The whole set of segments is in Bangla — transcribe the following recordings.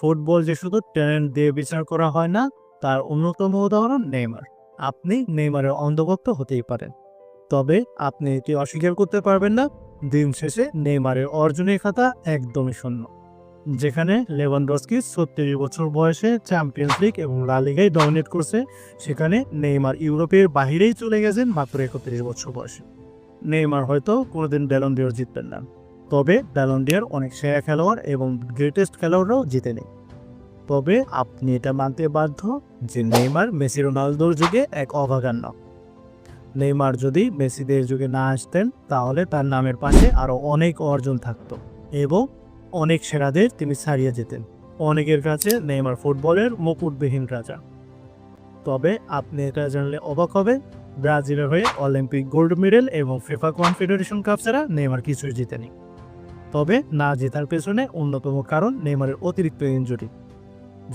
ফুটবল যে শুধু ট্যালেন্ট দিয়ে বিচার করা হয় না, তার অন্যতম উদাহরণ নেইমার। আপনি নেইমারের অন্ধভক্ত হতেই পারেন। তবে আপনি এটি অস্বীকার করতে পারবেন না, দিন শেষে নেইমারের অর্জনের খাতা একদমই শূন্য। যেখানে লেভানডস্কি ছত্রিশ বছর বয়সে চ্যাম্পিয়ন্স লিগ এবং লা লিগায় ডমিনেট করছে, সেখানে নেইমার ইউরোপের বাহিরেই চলে গেছেন মাত্র একত্রিশ বছর বয়সে। নেইমার হয়তো কোনোদিন ব্যালন ডিওর জিতবেন না। তবে ব্যালন ডিওর অনেক সেরা খেলোয়াড় এবং গ্রেটেস্ট খেলোয়াড়রাও জিতে নেই তবে আপনি এটা মানতে বাধ্য যে নেইমার মেসি রোনালদোর যুগে এক অভাগান্য নেইমার যদি মেসিদের যুগে না আসতেন, তাহলে তার নামের পাশে আরও অনেক অর্জন থাকত এবং অনেক সেরাদের তিনি ছাড়িয়ে যেতেন। অনেকের কাছে নেইমার ফুটবলের মুকুটবিহীন রাজা। তবে আপনি এটা জানলে অবাক হবে ব্রাজিলের হয়ে অলিম্পিক গোল্ড মেডেল এবং ফিফা কনফেডারেশন কাপ ছাড়া নেইমার কিছুই জিতেনি। তবে না জেতার পেছনে অন্যতম কারণ নেইমারের অতিরিক্ত ইনজুরি।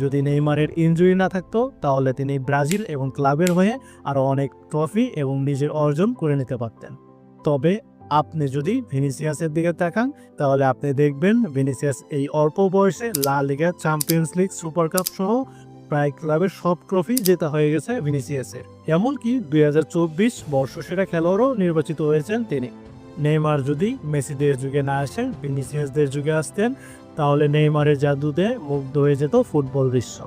যদি নেইমারের ইনজুরি না থাকতো, তাহলে তিনি ব্রাজিল এবং ক্লাবের হয়ে আরও অনেক ট্রফি এবং নিজের অর্জন করে নিতে পারতেন। তবে আপনি যদি ভিনিসিয়াসের দিকে তাকান, তাহলে আপনি দেখবেন ভিনিসিয়াস এই অল্প বয়সে La Liga, champions league, super cup সহ প্রায় ক্লাবের সব ট্রফি জেতা হয়ে গেছে ভিনিসিয়াসের। এমনকি দুই হাজার চব্বিশ বর্ষসেরা খেলোয়াড়ও নির্বাচিত হয়েছেন তিনি। নেইমার যদি মেসিদের যুগে না আসেন, ভিনিসিয়াসদের যুগে আসতেন, তাহলে নেইমারের জাদুতে মুগ্ধ হয়ে যেত ফুটবল বিশ্ব